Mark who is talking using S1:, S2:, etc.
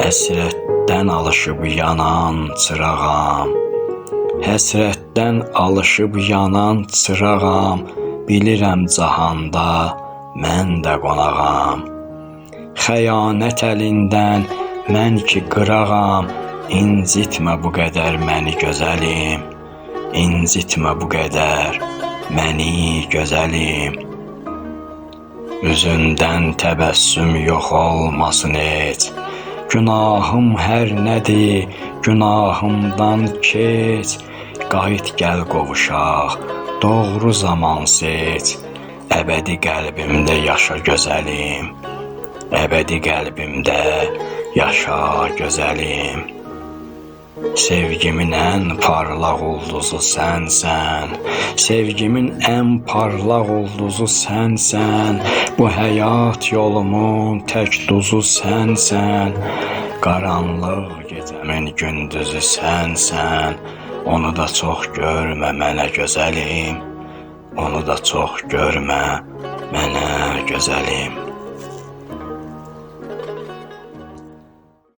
S1: Həsrətdən alışıb yanan çırağam. Həsrətdən alışıb yanan çırağam. Bilirəm cahanda mən də qonağam. Xəyanət əlindən mən ki qırağam. İncitmə bu qədər məni gözəlim. İncitmə bu qədər məni gözəlim. Üzündən təbəssüm yox olmasın heç. Günahım hər nədir, günahımdan keç. Qayıt gəl qovuşaq, doğru zaman seç. Əbədi qəlbimdə yaşa gözəlim. Əbədi qəlbimdə yaşa gözəlim. Sevgimin ən parlaq ulduzu sənsən. Sevgimin ən parlaq ulduzu sənsən. Bu həyat yolumun tək duzu sənsən. Qaranlıq gecəmin gündüzü sənsən. Onu da çox görmə mənə gözəlim. Onu da çox görmə mənə gözəlim.